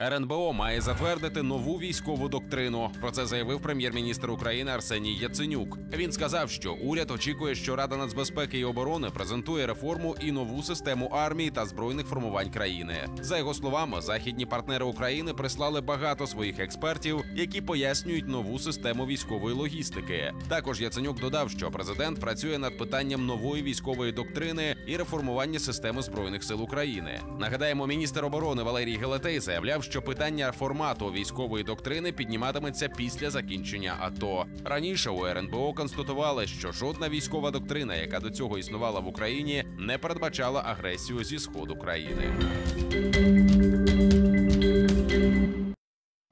РНБО має затвердити нову військову доктрину. Про це заявив прем'єр-міністр України Арсеній Яценюк. Він сказав, що уряд очікує, що Рада нацбезпеки і оборони презентує реформу і нову систему армії та збройних формувань країни. За його словами, західні партнери України прислали багато своїх експертів, які пояснюють нову систему військової логістики. Також Яценюк додав, що президент працює над питанням нової військової доктрини і реформування системи збройних сил України. Нагадаємо, міністр оборони Валерій Гелетей заявляв, що питання формату військової доктрини підніматиметься після закінчення АТО. Раніше у РНБО констатували, що жодна військова доктрина, яка до цього існувала в Україні, не передбачала агресію зі сходу країни.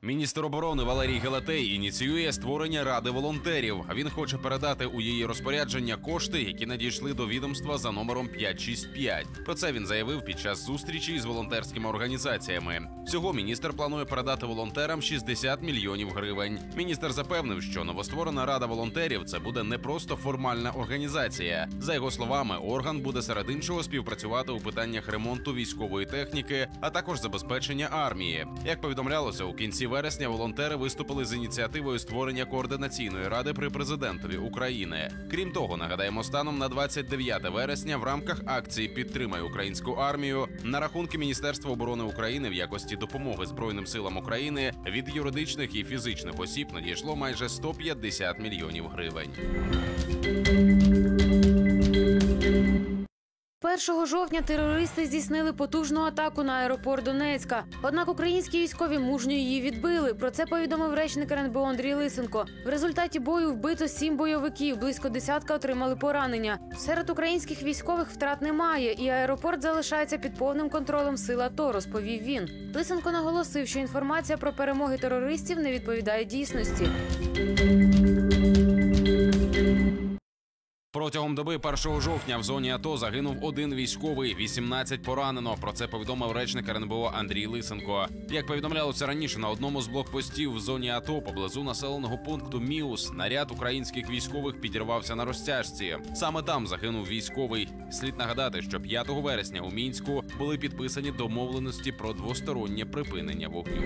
Міністр оборони Валерій Гелатей ініціює створення ради волонтерів. Він хоче передати у її розпорядження кошти, які надійшли до відомства за номером 565. Про це він заявив під час зустрічі з волонтерськими організаціями. Всього міністр планує передати волонтерам 60 мільйонів гривень. Міністр запевнив, що новостворена рада волонтерів це буде не просто формальна організація. За його словами, орган буде серед іншого співпрацювати у питаннях ремонту військової техніки, а також забезпечення армії. Як повідомлялося у кінці вересня волонтери виступили з ініціативою створення координаційної ради при президентові України. Крім того, нагадаємо, станом на 29 вересня в рамках акції Підтримай українську армію на рахунки Міністерства оборони України в якості допомоги Збройним силам України від юридичних і фізичних осіб надійшло майже 150 мільйонів гривень. 1 жовтня терористи здійснили потужну атаку на аеропорт Донецька. Однак українські військові мужньо її відбили. Про це повідомив речник РНБО Андрій Лисенко. В результаті бою вбито сім бойовиків, близько десятка отримали поранення. Серед українських військових втрат немає, і аеропорт залишається під повним контролем сил АТО, розповів він. Лисенко наголосив, що інформація про перемоги терористів не відповідає дійсності. Протягом доби 1 жовтня в зоні АТО загинув один військовий, 18 поранено. Про це повідомив речник РНБО Андрій Лисенко. Як повідомлялося раніше, на одному з блокпостів в зоні АТО поблизу населеного пункту Міус наряд українських військових підірвався на розтяжці. Саме там загинув військовий. Слід нагадати, що 5 вересня у мінську були підписані домовленості про двостороннє припинення вогню.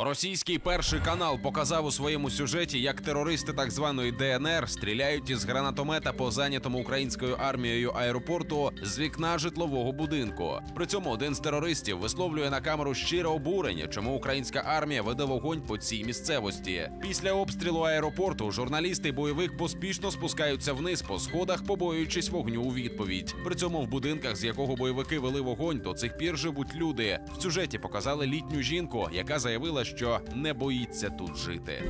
Російський перший канал показав у своєму сюжеті, як терористи так званої ДНР стріляють із гранатомета по зайнятому українською армією аеропорту з вікна житлового будинку. При цьому один з терористів висловлює на камеру щире обурення, чому українська армія веде вогонь по цій місцевості. Після обстрілу аеропорту журналісти і бойовик поспішно спускаються вниз по сходах, побоюючись вогню у відповідь. При цьому в будинках, з якого бойовики вели вогонь, до цих пір живуть люди. В сюжеті показали літню жінку, яка заявила, що не боїться тут жити.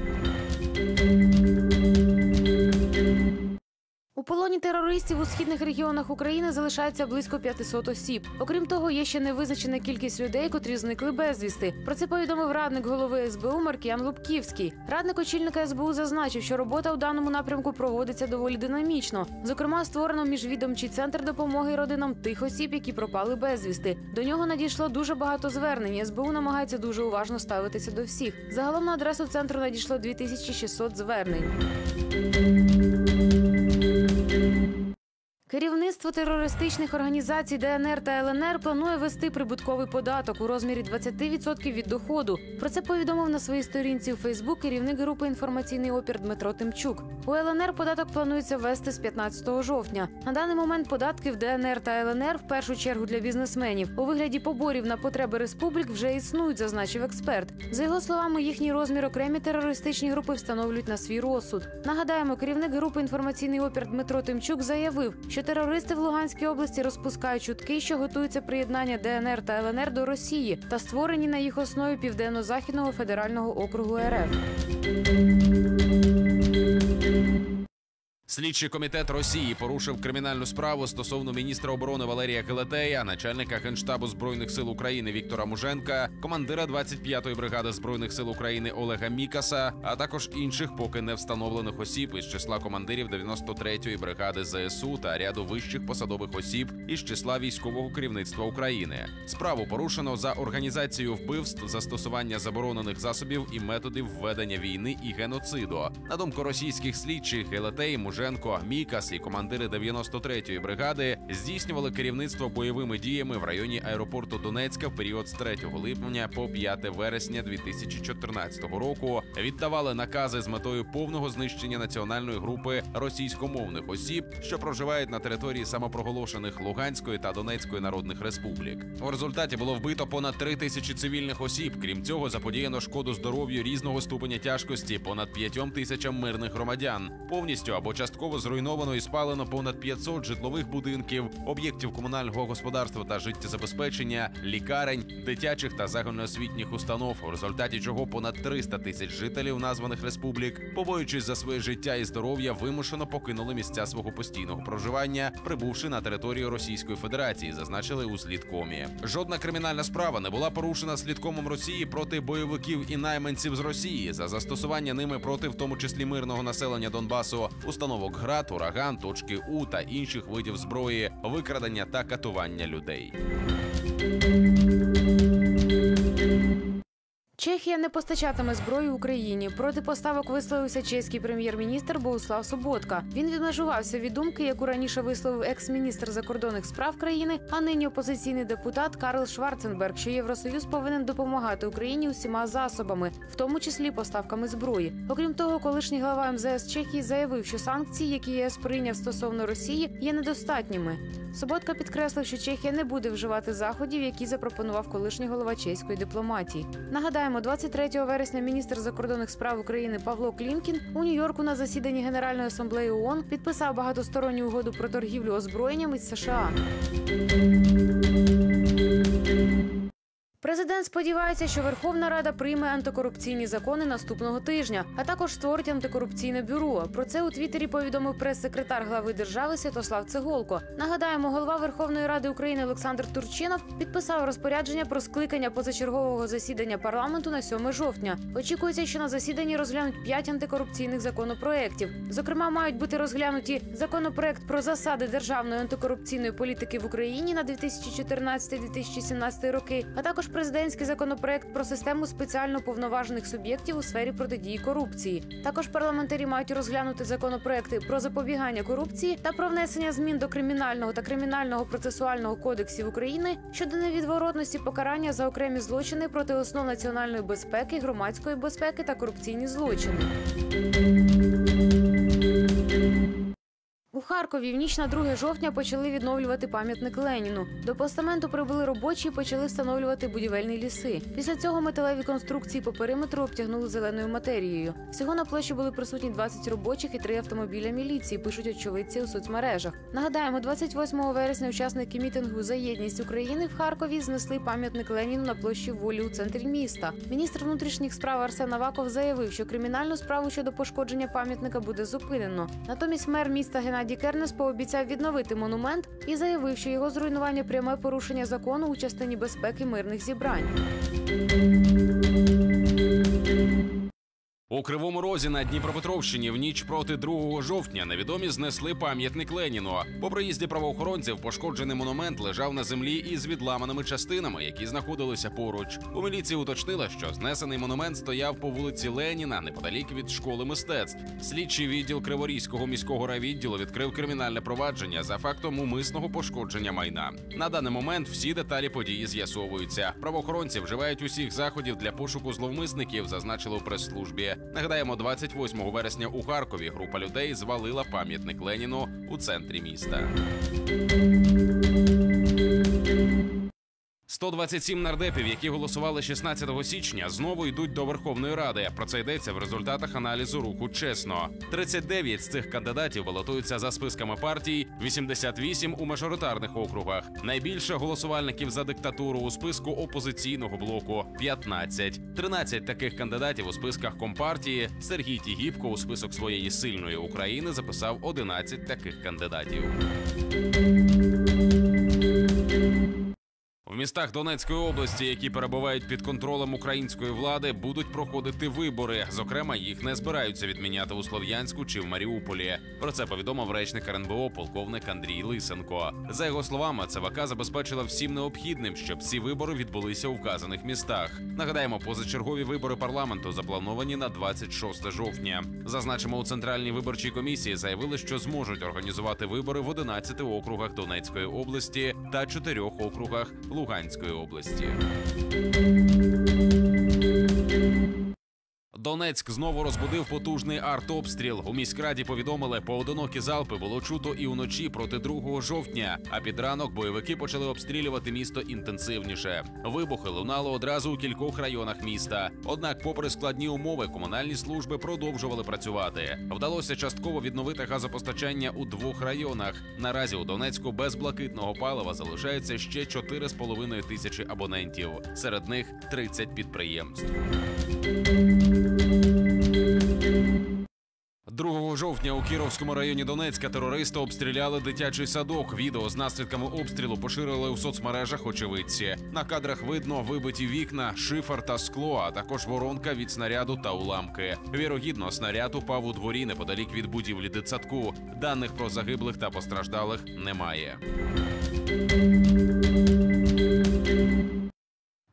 У полоні терористів у східних регіонах України залишається близько 500 осіб. Окрім того, є ще невизначена кількість людей, котрі зникли безвісти. Про це повідомив радник голови СБУ Маркіян Лубківський. Радник очільника СБУ зазначив, що робота у даному напрямку проводиться доволі динамічно. Зокрема, створено міжвідомчий центр допомоги родинам тих осіб, які пропали безвісти. До нього надійшло дуже багато звернень. СБУ намагається дуже уважно ставитися до всіх. Загалом на адресу центру надійшло 2600 звернень. Керівництво терористичних організацій ДНР та ЛНР планує вести прибутковий податок у розмірі 20% від доходу. Про це повідомив на своїй сторінці у Фейсбук керівник групи інформаційний опір Дмитро Тимчук. У ЛНР податок планується ввести з 15 жовтня. На даний момент податки в ДНР та ЛНР в першу чергу для бізнесменів у вигляді поборів на потреби республік вже існують, зазначив експерт. За його словами, їхній розмір окремі терористичні групи встановлюють на свій розсуд. Нагадаємо, керівник групи інформаційний опір Дмитро Тимчук заявив, що терористи в Луганській області розпускають чутки, що готується приєднання ДНР та ЛНР до Росії та створені на їх основі південно-західного федерального округу РФ. Слідчий комітет Росії порушив кримінальну справу стосовно міністра оборони Валерія Гелетея, начальника генштабу збройних сил України Віктора Муженка, командира 25-ї бригади збройних сил України Олега Мікаса, а також інших поки не встановлених осіб із числа командирів 93-ї бригади ЗСУ та ряду вищих посадових осіб із числа військового керівництва України. Справу порушено за організацію вбивств, застосування заборонених засобів і методів введення війни і геноциду. На думку російських слідчих, Гелетей, Муженко Порошенко, Мікас і командири 93-ї бригади здійснювали керівництво бойовими діями в районі аеропорту Донецька в період з 3 липня по 5 вересня 2014 року. Віддавали накази з метою повного знищення національної групи російськомовних осіб, що проживають на території самопроголошених Луганської та Донецької народних республік. У результаті було вбито понад 3 тисячі цивільних осіб. Крім цього, заподіяно шкоду здоров'ю різного ступеня тяжкості понад 5 тисячам мирних громадян. Повністю або частково зруйновано і спалено понад 500 житлових будинків, об'єктів комунального господарства та життєзабезпечення, лікарень, дитячих та загальноосвітніх установ, у результаті чого понад 300 тисяч жителів названих республік, побоюючись за своє життя і здоров'я, вимушено покинули місця свого постійного проживання, прибувши на територію Російської Федерації, зазначили у слідкомі. Жодна кримінальна справа не була порушена слідкомом Росії проти бойовиків і найманців з Росії за застосування ними проти, в тому числі мирного населення Донбасу, установок ГРАД, ураган, точки У та інших видів зброї, викрадення та катування людей. Чехія не постачатиме зброю Україні. Проти поставок висловився чеський прем'єр-міністр Богуслав Соботка. Він відмежувався від думки, яку раніше висловив екс-міністр закордонних справ країни, а нині опозиційний депутат Карл Шварценберг, що Євросоюз повинен допомагати Україні усіма засобами, в тому числі поставками зброї. Окрім того, колишній глава МЗС Чехії заявив, що санкції, які ЄС прийняв стосовно Росії, є недостатніми. Соботка підкреслив, що Чехія не буде вживати заходів, які запропонував колишній голова чеської дипломатії. Нагадаємо, 23 вересня міністр закордонних справ України Павло Клімкін у Нью-Йорку на засіданні Генеральної асамблеї ООН підписав багатосторонню угоду про торгівлю озброєнням із США. Президент сподівається, що Верховна Рада прийме антикорупційні закони наступного тижня, а також створить антикорупційне бюро. Про це у Твіттері повідомив прес-секретар глави держави Святослав Цеголко. Нагадаємо, голова Верховної Ради України Олександр Турчинов підписав розпорядження про скликання позачергового засідання парламенту на 7 жовтня. Очікується, що на засіданні розглянуть п'ять антикорупційних законопроєктів. Зокрема, мають бути розглянуті законопроект про засади державної антикорупційної політики в Україні на 2014-2017 роки, а також президентський законопроект про систему спеціально повноважених суб'єктів у сфері протидії корупції. Також парламентарі мають розглянути законопроекти про запобігання корупції та про внесення змін до кримінального та кримінального процесуального кодексів України щодо невідворотності покарання за окремі злочини проти основ національної безпеки, громадської безпеки та корупційні злочини. У Харкові в ніч на 2 жовтня почали відновлювати пам'ятник Леніну. До постаменту прибули робочі і почали встановлювати будівельні ліси. Після цього металеві конструкції по периметру обтягнули зеленою матерією. Всього на площі були присутні 20 робочих і три автомобіля міліції. Пишуть очевидці у соцмережах. Нагадаємо, 28 вересня учасники мітингу за єдність України в Харкові знесли пам'ятник Леніну на площі волі у центрі міста. Міністр внутрішніх справ Арсен Аваков заявив, що кримінальну справу щодо пошкодження пам'ятника буде зупинено. Натомість мер міста Геннадій Кернес пообіцяв відновити монумент і заявив, що його зруйнування пряме порушення закону у частині безпеки мирних зібрань. У кривому розі на Дніпропетровщині в ніч проти 2 жовтня невідомі знесли пам'ятник Леніну. По приїзді правоохоронців пошкоджений монумент лежав на землі із відламаними частинами, які знаходилися поруч. У міліції уточнила, що знесений монумент стояв по вулиці Леніна неподалік від школи мистецтв. Слідчий відділ Криворізького міського райвідділу відкрив кримінальне провадження за фактом умисного пошкодження майна. На даний момент всі деталі події з'ясовуються. Правоохоронці вживають усіх заходів для пошуку зловмисників, зазначили у прес-службі. Нагадаємо, 28 вересня у Харкові група людей звалила пам'ятник Леніну у центрі міста. 127 нардепів, які голосували 16 січня, знову йдуть до Верховної Ради. Про це йдеться в результатах аналізу руху чесно. 39 з цих кандидатів балотуються за списками партій, 88 у мажоритарних округах. Найбільше голосувальників за диктатуру у списку опозиційного блоку 15. 13 таких кандидатів у списках компартії. Сергій Тігіпко у список своєї сильної України записав 11 таких кандидатів. В містах Донецької області, які перебувають під контролем української влади, будуть проходити вибори. Зокрема, їх не збираються відміняти у Слов'янську чи в Маріуполі. Про це повідомив речник РНБО полковник Андрій Лисенко. За його словами, ЦВК забезпечила всім необхідним, щоб ці вибори відбулися у вказаних містах. Нагадаємо, позачергові вибори парламенту заплановані на 26 жовтня. Зазначимо, у центральній виборчій комісії заявили, що зможуть організувати вибори в 11 округах Донецької області та чотирьох округах Луганської області. Донецьк знову розбудив потужний артобстріл. У міськраді повідомили, поодинокі залпи було чуто і уночі проти 2 жовтня. А під ранок бойовики почали обстрілювати місто інтенсивніше. Вибухи лунало одразу у кількох районах міста. Однак, попри складні умови, комунальні служби продовжували працювати. Вдалося частково відновити газопостачання у двох районах. Наразі у Донецьку без блакитного палива залишається ще 4,5 тисячі абонентів. Серед них 30 підприємств. 2 жовтня у Кіровському районі Донецька терористи обстріляли дитячий садок. Відео з наслідками обстрілу поширили у соцмережах очевидці. На кадрах видно вибиті вікна, шифер та скло, а також воронка від снаряду та уламки. Вірогідно, снаряд упав у дворі неподалік від будівлі дитсадку. Даних про загиблих та постраждалих немає.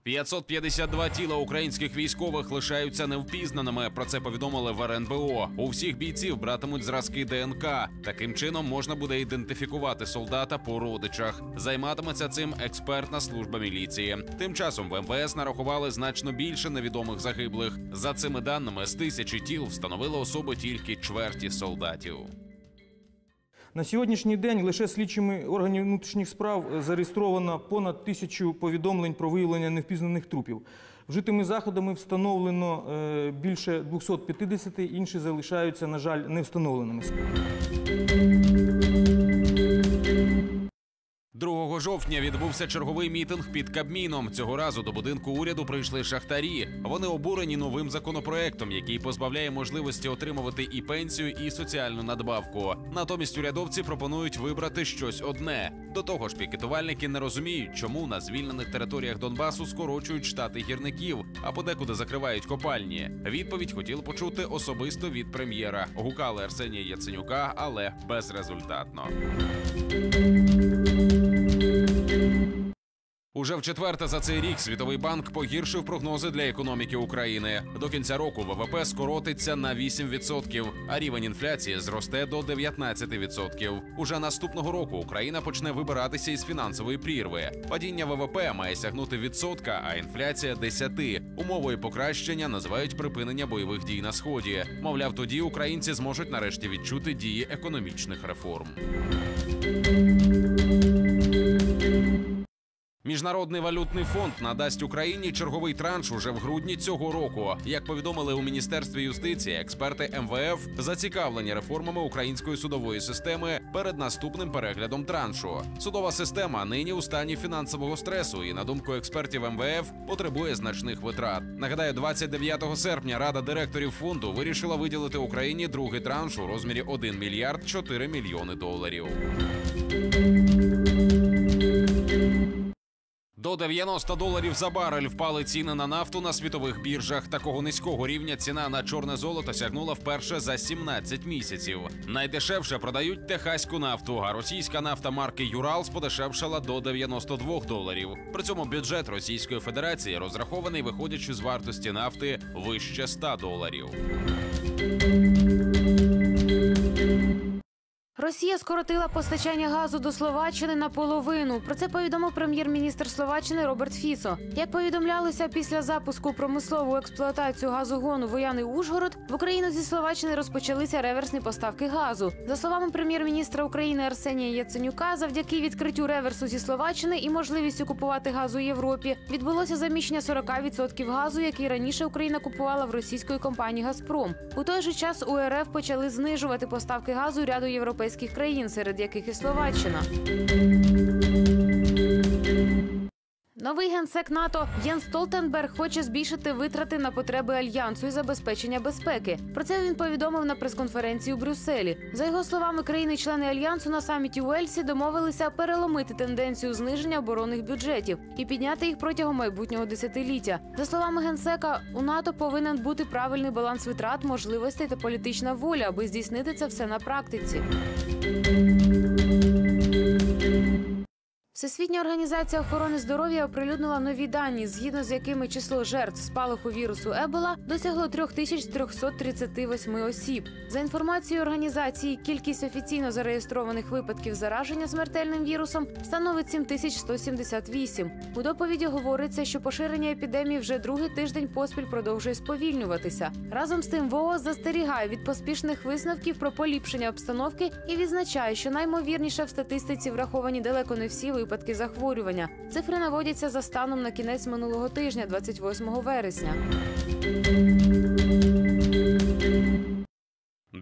552 тіла українських військових лишаються невпізнаними. Про це повідомили в РНБО. У всіх бійців братимуть зразки ДНК. Таким чином можна буде ідентифікувати солдата по родичах. Займатиметься цим експертна служба міліції. Тим часом в МВС нарахували значно більше невідомих загиблих. За цими даними з тисячі тіл встановили особи тільки чверті солдатів. На сьогоднішній день лише слідчими органів внутрішніх справ зареєстровано понад тисячу повідомлень про виявлення невпізнаних трупів. Вжитими заходами встановлено е, більше 250, інші залишаються, на жаль, не встановленими. 2 жовтня відбувся черговий мітинг під Кабміном. Цього разу до будинку уряду прийшли шахтарі. Вони обурені новим законопроектом, який позбавляє можливості отримувати і пенсію, і соціальну надбавку. Натомість урядовці пропонують вибрати щось одне. До того ж, пікетувальники не розуміють, чому на звільнених територіях Донбасу скорочують штати гірників, а подекуди закривають копальні. Відповідь хотіли почути особисто від прем'єра. Гукали Арсенія Яценюка, але безрезультатно. Уже в четверте за цей рік Світовий банк погіршив прогнози для економіки України. До кінця року ВВП скоротиться на 8%, а рівень інфляції зросте до 19%. Уже наступного року Україна почне вибиратися із фінансової прірви. Падіння ВВП має сягнути відсотка, а інфляція 10. Умовою покращення називають припинення бойових дій на сході. Мовляв, тоді українці зможуть нарешті відчути дії економічних реформ. Міжнародний валютний фонд надасть Україні черговий транш уже в грудні цього року. Як повідомили у міністерстві юстиції, експерти МВФ зацікавлені реформами української судової системи перед наступним переглядом траншу. Судова система нині у стані фінансового стресу і, на думку експертів МВФ, потребує значних витрат. Нагадаю, 29 серпня Рада директорів фонду вирішила виділити Україні другий транш у розмірі 1 мільярд 4 мільйони доларів. До 90 доларів за барель впали ціни на нафту на світових біржах. Такого низького рівня ціна на чорне золото сягнула вперше за 17 місяців. Найдешевше продають техаську нафту, а російська нафта марки Юралс подешевшала до 92 доларів. При цьому бюджет Російської Федерації розрахований, виходячи з вартості нафти вище 100 доларів. Росія скоротила постачання газу до Словаччини наполовину. Про це повідомив прем'єр-міністр Словаччини Роберт Фісо. Як повідомлялося після запуску промислову експлуатацію газогону Вояний Ужгород, в Україну зі Словаччини розпочалися реверсні поставки газу. За словами прем'єр-міністра України Арсенія Яценюка, завдяки відкриттю реверсу зі Словаччини і можливістю купувати газу у Європі відбулося заміщення 40% газу, який раніше Україна купувала в російської компанії Газпром. У той же час у РФ почали знижувати поставки газу ряду європейських країн, серед яких і Словаччина. Новий генсек НАТО Єн Столтенберг хоче збільшити витрати на потреби альянсу і забезпечення безпеки. Про це він повідомив на прес-конференції у Брюсселі. За його словами, країни-члени альянсу на саміті у Ельсі домовилися переломити тенденцію зниження оборонних бюджетів і підняти їх протягом майбутнього десятиліття. За словами генсека, у НАТО повинен бути правильний баланс витрат, можливостей та політична воля, аби здійснити це все на практиці. Всесвітня організація охорони здоров'я оприлюднила нові дані, згідно з якими число жертв спалаху вірусу Ебола досягло 3338 осіб. За інформацією організації, кількість офіційно зареєстрованих випадків зараження смертельним вірусом становить 7178. У доповіді говориться, що поширення епідемії вже другий тиждень поспіль продовжує сповільнюватися. Разом з тим, ВООЗ застерігає від поспішних висновків про поліпшення обстановки і відзначає, що наймовірніше в статистиці враховані далеко не всі випадки захворювання. Цифри наводяться за станом на кінець минулого тижня, 28 вересня.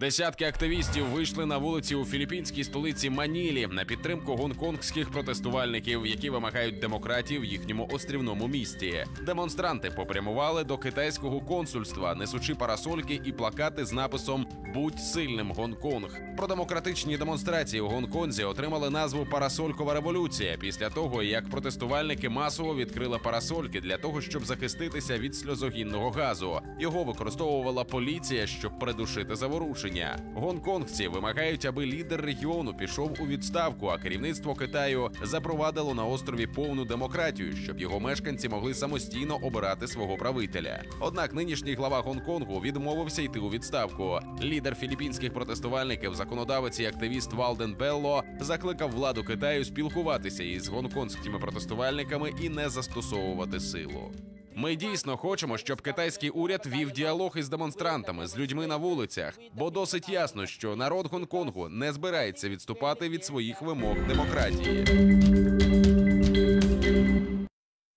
Десятки активістів вийшли на вулиці у філіппінській столиці Манілі на підтримку гонконгських протестувальників, які вимагають демократії в їхньому острівному місті. Демонстранти попрямували до китайського консульства, несучи парасольки і плакати з написом Будь сильним Гонконг. Про демократичні демонстрації у Гонконзі отримали назву Парасолькова революція після того, як протестувальники масово відкрили парасольки для того, щоб захиститися від сльозогінного газу. Його використовувала поліція, щоб придушити заворушення. Гонконгці вимагають, аби лідер регіону пішов у відставку, а керівництво Китаю запровадило на острові повну демократію, щоб його мешканці могли самостійно обирати свого правителя. Однак нинішній глава Гонконгу відмовився йти у відставку. Лідер філіппінських протестувальників, законодавець і активіст Валден Белло, закликав владу Китаю спілкуватися із гонконгськими протестувальниками і не застосовувати силу. Ми дійсно хочемо, щоб китайський уряд вів діалог із демонстрантами з людьми на вулицях, бо досить ясно, що народ Гонконгу не збирається відступати від своїх вимог демократії.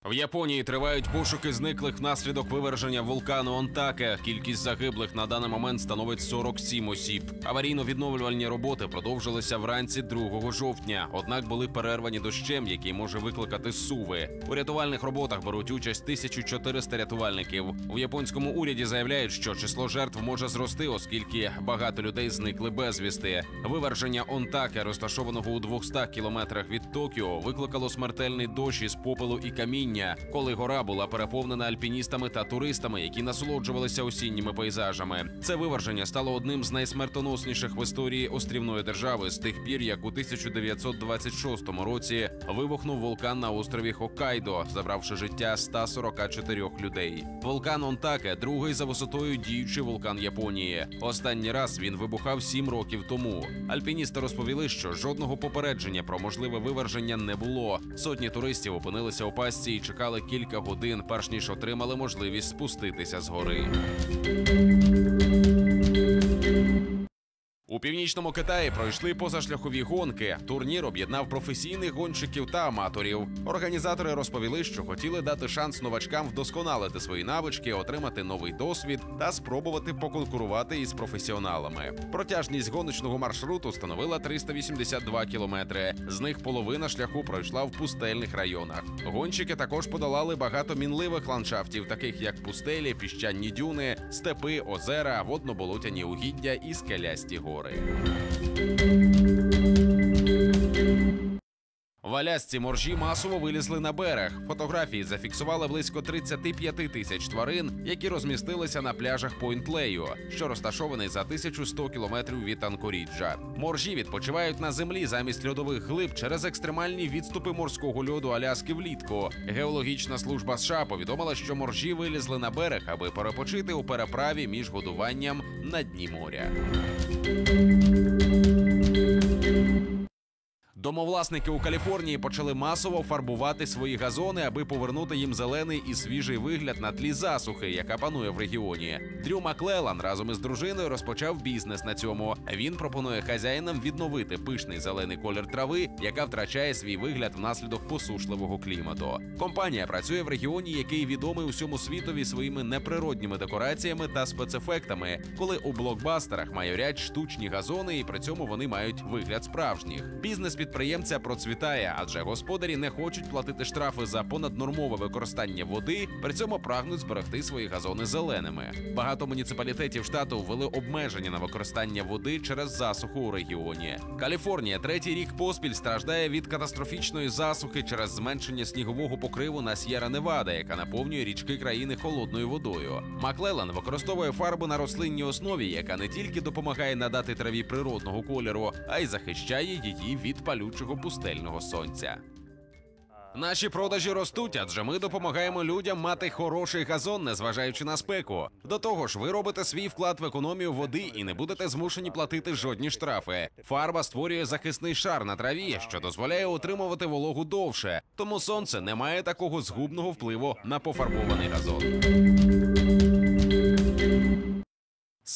В Японії тривають пошуки зниклих внаслідок виверження вулкану Онтаке. Кількість загиблих на даний момент становить 47 осіб. Аварійно-відновлювальні роботи продовжилися вранці 2 жовтня, однак були перервані дощем, який може викликати суви. У рятувальних роботах беруть участь 1400 рятувальників. У японському уряді заявляють, що число жертв може зрости, оскільки багато людей зникли безвісти. Виверження Онтаке, розташованого у 200 кілометрах від Токіо, викликало смертельний дощ із попелу і каміння коли гора була переповнена альпіністами та туристами, які насолоджувалися осінніми пейзажами. Це виверження стало одним з найсмертоносніших в історії острівної держави з тих пір, як у 1926 році вибухнув вулкан на острові Хоккайдо, забравши життя 144 людей. Вулкан Онтаке другий за висотою діючий вулкан Японії. Останній раз він вибухав сім років тому. Альпіністи розповіли, що жодного попередження про можливе виверження не було. Сотні туристів опинилися у пастці і чекали кілька годин, перш ніж отримали можливість спуститися з гори. У північному Китаї пройшли позашляхові гонки. Турнір об'єднав професійних гонщиків та аматорів. Організатори розповіли, що хотіли дати шанс новачкам вдосконалити свої навички, отримати новий досвід та спробувати поконкурувати із професіоналами. Протяжність гоночного маршруту становила 382 кілометри. З них половина шляху пройшла в пустельних районах. Гонщики також подолали багато мінливих ландшафтів, таких як пустелі, піщані дюни, степи, озера, водноболотяні угіддя і скелясті гори. Moreira. В Алясці моржі масово вилізли на берег. Фотографії зафіксували близько 35 тисяч тварин, які розмістилися на пляжах Пойнт-Лею, що розташований за 1100 кілометрів від Анкоріджа. Моржі відпочивають на землі замість льодових глиб через екстремальні відступи морського льоду Аляски влітку. Геологічна служба США повідомила, що моржі вилізли на берег, аби перепочити у переправі між годуванням на дні моря. Домовласники у Каліфорнії почали масово фарбувати свої газони, аби повернути їм зелений і свіжий вигляд на тлі засухи, яка панує в регіоні. Дрю Маклелан разом із дружиною розпочав бізнес на цьому. Він пропонує хазяїнам відновити пишний зелений колір трави, яка втрачає свій вигляд внаслідок посушливого клімату. Компанія працює в регіоні, який відомий усьому світові своїми неприродніми декораціями та спецефектами, коли у блокбастерах майорять штучні газони, і при цьому вони мають вигляд справжніх. Бізнес підприємства підприємця процвітає, адже господарі не хочуть платити штрафи за понаднормове використання води, при цьому прагнуть зберегти свої газони зеленими. Багато муніципалітетів штату ввели обмеження на використання води через засуху у регіоні. Каліфорнія третій рік поспіль страждає від катастрофічної засухи через зменшення снігового покриву на С'єра Невада, яка наповнює річки країни холодною водою. Маклеллан використовує фарбу на рослинній основі, яка не тільки допомагає надати траві природного кольору, а й захищає її від палючого пустельного сонця. Наші продажі ростуть, адже ми допомагаємо людям мати хороший газон, незважаючи на спеку. До того ж, ви робите свій вклад в економію води і не будете змушені платити жодні штрафи. Фарба створює захисний шар на траві, що дозволяє утримувати вологу довше. Тому сонце не має такого згубного впливу на пофарбований газон.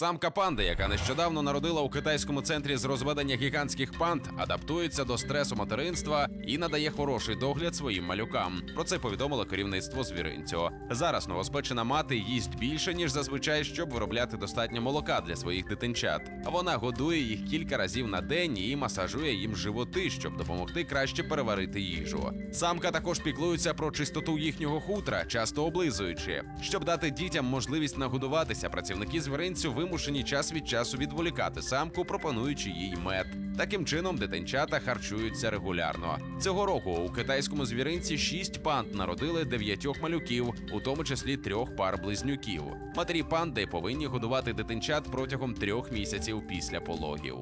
Самка панди, яка нещодавно народила у китайському центрі з розведення гігантських панд, адаптується до стресу материнства і надає хороший догляд своїм малюкам. Про це повідомило керівництво звіринцю. Зараз новоспечена мати їсть більше ніж зазвичай, щоб виробляти достатньо молока для своїх дитинчат. Вона годує їх кілька разів на день і масажує їм животи, щоб допомогти краще переварити їжу. Самка також піклується про чистоту їхнього хутра, часто облизуючи. Щоб дати дітям можливість нагодуватися, працівники звіринцю вимушені час від часу відволікати самку, пропонуючи їй мед. Таким чином, дитинчата харчуються регулярно. Цього року у китайському звіринці шість панд народили дев'ятьох малюків, у тому числі трьох пар близнюків. Матері панди повинні годувати дитинчат протягом трьох місяців після пологів.